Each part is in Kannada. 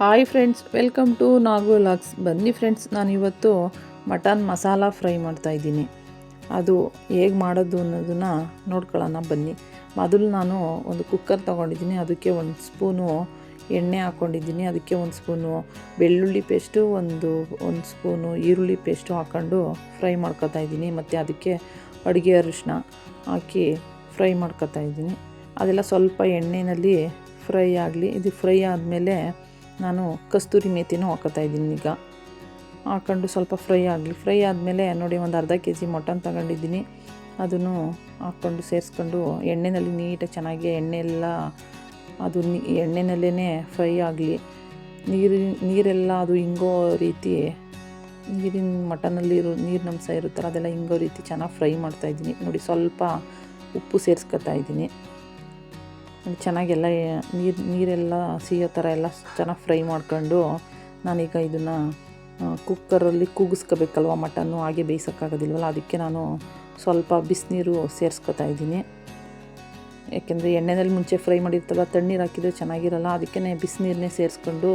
Hi friends welcome to Nagu LOX ಬನ್ನಿ ಫ್ರೆಂಡ್ಸ್ ನಾನು ಇವತ್ತು ಮಟನ್ ಮಸಾಲ ಫ್ರೈ ಮಾಡ್ತಾ ಇದ್ದೀನಿ. ಅದು ಹೇಗೆ ಮಾಡೋದು ಅನ್ನೋದನ್ನು ನೋಡ್ಕೊಳ್ಳೋಣ, ಬನ್ನಿ. ಮೊದಲು ನಾನು ಒಂದು ಕುಕ್ಕರ್ ತೊಗೊಂಡಿದ್ದೀನಿ. ಅದಕ್ಕೆ ಒಂದು ಸ್ಪೂನು ಎಣ್ಣೆ ಹಾಕ್ಕೊಂಡಿದ್ದೀನಿ ಅದಕ್ಕೆ ಒಂದು ಸ್ಪೂನು ಬೆಳ್ಳುಳ್ಳಿ ಪೇಸ್ಟು ಒಂದು ಒಂದು ಸ್ಪೂನು ಈರುಳ್ಳಿ ಪೇಸ್ಟು ಹಾಕ್ಕೊಂಡು ಫ್ರೈ ಮಾಡ್ಕೊತಾ ಇದ್ದೀನಿ. ಮತ್ತು ಅದಕ್ಕೆ ಅಡುಗೆ ಅರಿಶಿನ ಹಾಕಿ ಫ್ರೈ ಮಾಡ್ಕೊತಾ ಇದ್ದೀನಿ. ಅದೆಲ್ಲ ಸ್ವಲ್ಪ ಎಣ್ಣೆಯಲ್ಲಿ ಫ್ರೈ ಆಗಲಿ. ಇದು ಫ್ರೈ ಆದಮೇಲೆ ನಾನು ಕಸ್ತೂರಿ ಮೇಥಿನೂ ಹಾಕೋತಾ ಇದ್ದೀನಿ ಈಗ. ಹಾಕೊಂಡು ಸ್ವಲ್ಪ ಫ್ರೈ ಆಗಲಿ. ಫ್ರೈ ಆದಮೇಲೆ ನೋಡಿ, ಒಂದು ಅರ್ಧ ಕೆ ಜಿ ಮಟನ್ ತಗೊಂಡಿದ್ದೀನಿ. ಅದನ್ನು ಹಾಕ್ಕೊಂಡು ಸೇರಿಸ್ಕೊಂಡು ಎಣ್ಣೆಯಲ್ಲಿ ನೀಟಾಗಿ ಚೆನ್ನಾಗಿ ಎಣ್ಣೆ ಎಲ್ಲ ಅದು ಎಣ್ಣೆನಲ್ಲೇ ಫ್ರೈ ಆಗಲಿ. ನೀರು, ನೀರೆಲ್ಲ ಅದು ಹಿಂಗೋ ರೀತಿ, ನೀರಿನ ಮಟನಲ್ಲಿರೋ ನೀರಿನ ಅಂಶ ಇರುತ್ತಲ್ಲ, ಅದೆಲ್ಲ ಹಿಂಗೋ ರೀತಿ ಚೆನ್ನಾಗಿ ಫ್ರೈ ಮಾಡ್ತಾಯಿದ್ದೀನಿ ನೋಡಿ, ಸ್ವಲ್ಪ ಉಪ್ಪು ಸೇರಿಸ್ಕೊತಾ ಇದ್ದೀನಿ. ಚೆನ್ನಾಗೆಲ್ಲ ನೀರು, ನೀರೆಲ್ಲ ಸಿಯೋ ಥರ ಎಲ್ಲ ಚೆನ್ನಾಗಿ ಫ್ರೈ ಮಾಡ್ಕೊಂಡು ನಾನೀಗ ಇದನ್ನು ಕುಕ್ಕರಲ್ಲಿ ಕೂಗಿಸ್ಕೋಬೇಕಲ್ವ ಮಟನ್ನು? ಹಾಗೆ ಬೇಯಿಸೋಕ್ಕಾಗೋದಿಲ್ವಲ್ಲ? ಅದಕ್ಕೆ ನಾನು ಸ್ವಲ್ಪ ಬಿಸಿನೀರು ಸೇರಿಸ್ಕೊತಾ ಇದ್ದೀನಿ. ಯಾಕೆಂದರೆ ಎಣ್ಣೆನಲ್ಲಿ ಮುಂಚೆ ಫ್ರೈ ಮಾಡಿರ್ತಲ್ಲ, ತಣ್ಣೀರು ಹಾಕಿದರೆ ಚೆನ್ನಾಗಿರಲ್ಲ. ಅದಕ್ಕೆ ಬಿಸಿನೀರನ್ನೇ ಸೇರಿಸ್ಕೊಂಡು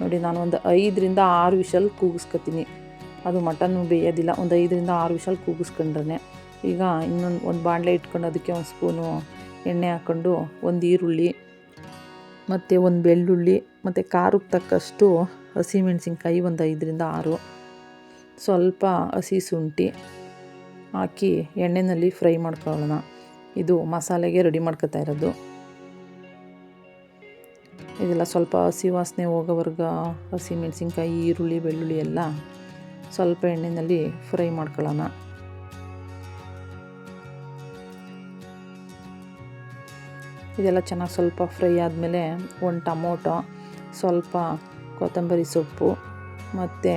ನೋಡಿ, ನಾನು ಒಂದು ಐದರಿಂದ ಆರು ವಿಷಲ್ ಕೂಗಿಸ್ಕೊತೀನಿ. ಅದು ಮಟನ್ನು ಬೇಯೋದಿಲ್ಲ. ಒಂದು ಐದರಿಂದ ಆರು ವಿಷಲ್ ಕೂಗಿಸ್ಕೊಂಡ್ರೆ ಈಗ ಇನ್ನೊಂದು, ಒಂದು ಬಾಣಲೆ ಇಟ್ಕೊಂಡು ಅದಕ್ಕೆ ಒಂದು ಸ್ಪೂನು ಎಣ್ಣೆ ಹಾಕ್ಕೊಂಡು ಒಂದು ಈರುಳ್ಳಿ, ಮತ್ತು ಒಂದು ಬೆಳ್ಳುಳ್ಳಿ, ಮತ್ತು ಖಾರಕ್ಕೆ ತಕ್ಕಷ್ಟು ಹಸಿಮೆಣಸಿನ್ಕಾಯಿ ಒಂದು ಐದರಿಂದ ಆರು. ಸ್ವಲ್ಪ ಹಸಿ ಶುಂಠಿ ಹಾಕಿ ಎಣ್ಣೆಯಲ್ಲಿ ಫ್ರೈ ಮಾಡ್ಕೊಳ್ಳೋಣ. ಇದು ಮಸಾಲೆಗೆ ರೆಡಿ ಮಾಡ್ಕೊತಾ ಇರೋದು. ಇದೆಲ್ಲ ಸ್ವಲ್ಪ ಹಸಿ ವಾಸನೆ ಹೋಗೋವರೆಗೂ ಹಸಿ ಮೆಣಸಿನ್ಕಾಯಿ ಈರುಳ್ಳಿ, ಬೆಳ್ಳುಳ್ಳಿ ಎಲ್ಲ ಸ್ವಲ್ಪ ಎಣ್ಣೆಯಲ್ಲಿ ಫ್ರೈ ಮಾಡ್ಕೊಳ್ಳೋಣ. ಇದೆಲ್ಲ ಚೆನ್ನಾಗಿ ಸ್ವಲ್ಪ ಫ್ರೈ ಆದಮೇಲೆ ಒಂದು ಟೊಮೊಟೊ, ಸ್ವಲ್ಪ ಕೊತ್ತಂಬರಿ ಸೊಪ್ಪು, ಮತ್ತು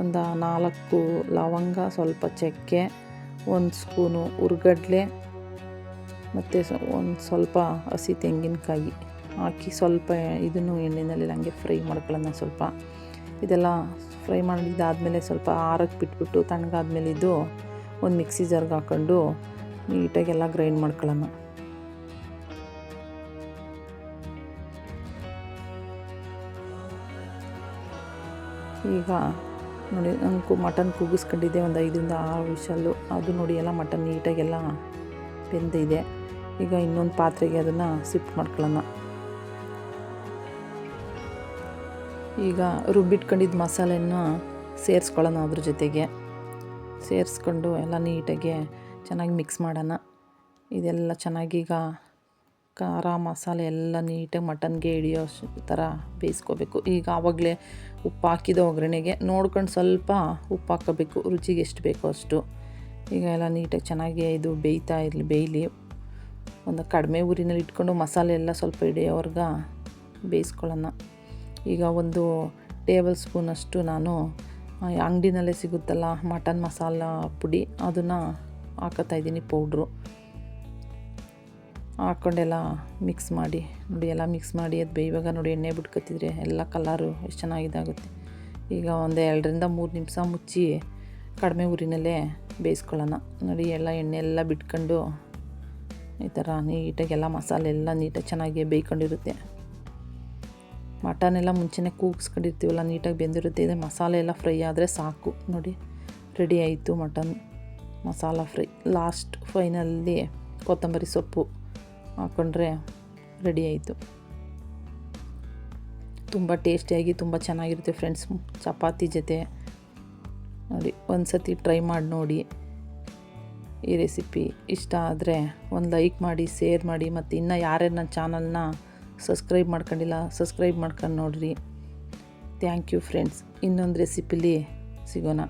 ಒಂದು ನಾಲ್ಕು ಲವಂಗ, ಸ್ವಲ್ಪ ಚಕ್ಕೆ, ಒಂದು ಸ್ಪೂನು ಹುರ್ಗಡ್ಲೆ ಮತ್ತು ಒಂದು ಸ್ವಲ್ಪ ಹಸಿ ತೆಂಗಿನಕಾಯಿ ಹಾಕಿ ಸ್ವಲ್ಪ ಇದನ್ನು ಎಣ್ಣೆಯಲ್ಲಿ ಹಂಗೆ ಫ್ರೈ ಮಾಡ್ಕೊಳ್ಳೋಣ ಸ್ವಲ್ಪ. ಇದೆಲ್ಲ ಫ್ರೈ ಮಾಡಿದ್ದಾದಮೇಲೆ ಸ್ವಲ್ಪ ಆರಕ್ಕೆ ಬಿಟ್ಬಿಟ್ಟು ತಣ್ಣಗಾದ್ಮೇಲೆ ಇದು ಒಂದು ಮಿಕ್ಸಿ ಜಾರ್ಗೆ ಹಾಕ್ಕೊಂಡು ನೀಟಾಗೆಲ್ಲ ಗ್ರೈಂಡ್ ಮಾಡ್ಕೊಳ್ಳೋಣ. ಈಗ ನೋಡಿ ಕು ಮಟನ್ ಕೂಗಿಸ್ಕೊಂಡಿದ್ದೆ ಒಂದು ಐದರಿಂದ ಆರು ವಿಷಲ್ಲು. ಅದು ನೋಡಿ ಎಲ್ಲ ಮಟನ್ ನೀಟಾಗೆಲ್ಲ ಬೆಂದಿದೆ. ಈಗ ಇನ್ನೊಂದು ಪಾತ್ರೆಗೆ ಅದನ್ನು ಸಿಫ್ಟ್ ಮಾಡ್ಕೊಳ್ಳೋಣ. ಈಗ ರುಬ್ಬಿಟ್ಕೊಂಡಿದ್ದ ಮಸಾಲೆಯನ್ನು ಸೇರಿಸ್ಕೊಳ್ಳೋಣ ಅದ್ರ ಜೊತೆಗೆ. ಸೇರಿಸ್ಕೊಂಡು ಎಲ್ಲ ನೀಟಾಗಿ ಚೆನ್ನಾಗಿ ಮಿಕ್ಸ್ ಮಾಡೋಣ. ಇದೆಲ್ಲ ಚೆನ್ನಾಗೀಗ ಖಾರ ಮಸಾಲೆ ಎಲ್ಲ ನೀಟಾಗಿ ಮಟನ್ಗೆ ಹಿಡಿಯೋ ಥರ ಬೇಯಿಸ್ಕೋಬೇಕು. ಈಗ ಆವಾಗಲೇ ಉಪ್ಪು ಹಾಕಿದ ಒಗ್ಗರಣೆಗೆ ನೋಡ್ಕೊಂಡು ಸ್ವಲ್ಪ ಉಪ್ಪು ಹಾಕೋಬೇಕು. ರುಚಿಗೆ ಎಷ್ಟು ಬೇಕೋ ಅಷ್ಟು. ಈಗ ಎಲ್ಲ ನೀಟಾಗಿ ಚೆನ್ನಾಗಿ ಇದು ಬೇಯ್ತಾ ಇರಲಿ, ಬೇಯಲಿ. ಒಂದು ಕಡಿಮೆ ಊರಿನಲ್ಲಿ ಇಟ್ಕೊಂಡು ಮಸಾಲೆ ಎಲ್ಲ ಸ್ವಲ್ಪ ಹಿಡಿಯೋವರ್ಗ ಬೇಯಿಸ್ಕೊಳ್ಳೋಣ. ಈಗ ಒಂದು ಟೇಬಲ್ ಸ್ಪೂನಷ್ಟು ನಾನು ಅಂಗಡಿನಲ್ಲೇ ಸಿಗುತ್ತಲ್ಲ ಮಟನ್ ಮಸಾಲ ಪುಡಿ, ಅದನ್ನು ಹಾಕೋತಾ ಇದ್ದೀನಿ ಪೌಡ್ರು. ಹಾಕ್ಕೊಂಡೆಲ್ಲ ಮಿಕ್ಸ್ ಮಾಡಿ, ನೋಡಿ ಎಲ್ಲ ಮಿಕ್ಸ್ ಮಾಡಿ ಅದು ಬೇಯುವಾಗ ನೋಡಿ ಎಣ್ಣೆ ಬಿಟ್ಕೊತಿದ್ರೆ ಎಲ್ಲ ಕಲರು ಎಷ್ಟು ಚೆನ್ನಾಗಿದಾಗುತ್ತೆ ಈಗ ಒಂದು ಎರಡರಿಂದ ಮೂರು ನಿಮಿಷ ಮುಚ್ಚಿ ಕಡಿಮೆ ಊರಿನಲ್ಲೇ ಬೇಯಿಸ್ಕೊಳ್ಳೋಣ. ನೋಡಿ ಎಲ್ಲ ಎಣ್ಣೆ ಎಲ್ಲ ಬಿಟ್ಕೊಂಡು ಈ ಥರ ನೀಟಾಗಿ ಎಲ್ಲ ಮಸಾಲೆ ಎಲ್ಲ ನೀಟಾಗಿ ಚೆನ್ನಾಗಿ ಬೇಯ್ಕೊಂಡಿರುತ್ತೆ. ಮಟನ್ ಎಲ್ಲ ಮುಂಚೆನೇ ಕೂಗಿಸ್ಕೊಂಡಿರ್ತೀವಲ್ಲ, ನೀಟಾಗಿ ಬೆಂದಿರುತ್ತೆ. ಇದೆ ಮಸಾಲೆ ಎಲ್ಲ ಫ್ರೈ ಆದರೆ ಸಾಕು. ನೋಡಿ ರೆಡಿ ಆಯಿತು mutton masala fry last finally ಕೊತ್ತಂಬರಿ ಸೊಪ್ಪು. ಹಾಕ್ಕೊಂಡ್ರೆ ರೆಡಿ ಆಯಿತು. ತುಂಬ ಟೇಸ್ಟಿಯಾಗಿ ತುಂಬ ಚೆನ್ನಾಗಿರುತ್ತೆ ಫ್ರೆಂಡ್ಸ್ ಚಪಾತಿ ಜೊತೆ ನೋಡಿ ಒಂದು ಸತಿ ಟ್ರೈ ಮಾಡಿ ನೋಡಿ. ಈ ರೆಸಿಪಿ ಇಷ್ಟ ಆದರೆ ಒಂದು ಲೈಕ್ ಮಾಡಿ ಶೇರ್ ಮಾಡಿ ಮತ್ತು ಇನ್ನೂ ಯಾರ್ಯಾರು ನನ್ನ ಚಾನಲ್ನ ಸಬ್ಸ್ಕ್ರೈಬ್ ಮಾಡ್ಕೊಂಡಿಲ್ಲ ಸಬ್ಸ್ಕ್ರೈಬ್ ಮಾಡ್ಕೊಂಡು ನೋಡಿರಿ. ಥ್ಯಾಂಕ್ ಯು ಫ್ರೆಂಡ್ಸ್ ಇನ್ನೊಂದು ರೆಸಿಪಿಲಿ ಸಿಗೋಣ.